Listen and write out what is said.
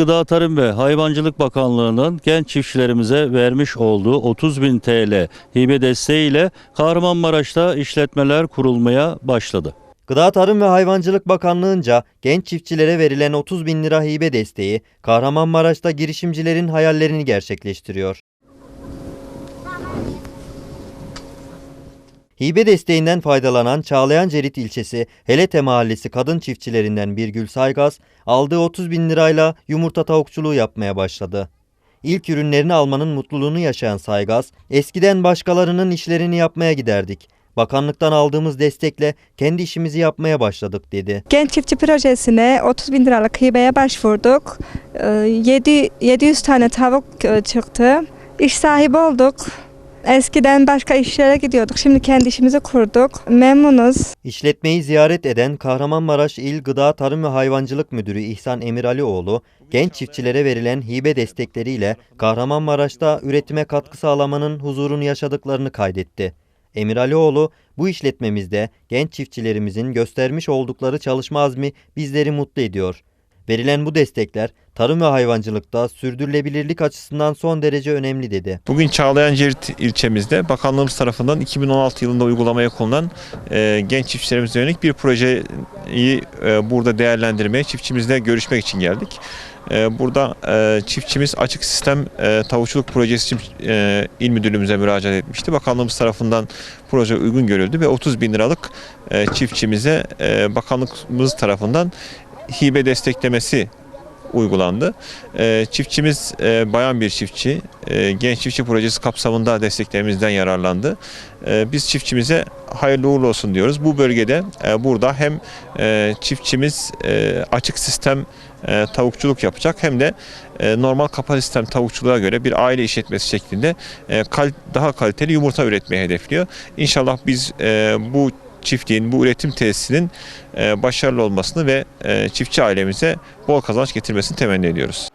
Gıda Tarım ve Hayvancılık Bakanlığı'nın genç çiftçilerimize vermiş olduğu 30 bin TL hibe desteğiyle Kahramanmaraş'ta işletmeler kurulmaya başladı. Gıda Tarım ve Hayvancılık Bakanlığı'nca genç çiftçilere verilen 30 bin lira hibe desteği Kahramanmaraş'ta girişimcilerin hayallerini gerçekleştiriyor. Hibe desteğinden faydalanan Çağlayan Cerit ilçesi Helete Mahallesi kadın çiftçilerinden Birgül Saygaz aldığı 30 bin lirayla yumurta tavukçuluğu yapmaya başladı. İlk ürünlerini almanın mutluluğunu yaşayan Saygaz, eskiden başkalarının işlerini yapmaya giderdik. Bakanlıktan aldığımız destekle kendi işimizi yapmaya başladık dedi. Genç çiftçi projesine 30 bin liralık hibeye başvurduk. Ee, 7, 700 tane tavuk e, çıktı. İş sahibi olduk. Eskiden başka işlere gidiyorduk. Şimdi kendi işimizi kurduk. Memnunuz. İşletmeyi ziyaret eden Kahramanmaraş İl Gıda Tarım ve Hayvancılık Müdürü İhsan Emiralioğlu, genç çiftçilere verilen hibe destekleriyle Kahramanmaraş'ta üretime katkı sağlamanın huzurunu yaşadıklarını kaydetti. Emiralioğlu, bu işletmemizde genç çiftçilerimizin göstermiş oldukları çalışma azmi bizleri mutlu ediyor. Verilen bu destekler tarım ve hayvancılıkta sürdürülebilirlik açısından son derece önemli dedi. Bugün Çağlayan Cerit ilçemizde bakanlığımız tarafından 2016 yılında uygulamaya konulan e, genç çiftçilerimize yönelik bir projeyi e, burada değerlendirmeye, çiftçimizle görüşmek için geldik. E, burada e, çiftçimiz açık sistem e, tavukçuluk projesi için e, il müdürlüğümüze müracaat etmişti. Bakanlığımız tarafından proje uygun görüldü ve 30 bin liralık e, çiftçimize e, bakanlığımız tarafından hibe desteklemesi uygulandı. Ee, çiftçimiz e, bayan bir çiftçi. E, genç çiftçi projesi kapsamında desteklerimizden yararlandı. E, biz çiftçimize hayırlı uğurlu olsun diyoruz. Bu bölgede burada hem çiftçimiz açık sistem tavukçuluk yapacak hem de normal kapalı sistem tavukçuluğa göre bir aile işletmesi şeklinde daha kaliteli yumurta üretmeyi hedefliyor. İnşallah biz e, bu çiftliğin, bu üretim tesisinin e, başarılı olmasını ve e, çiftçi ailemize bol kazanç getirmesini temenni ediyoruz.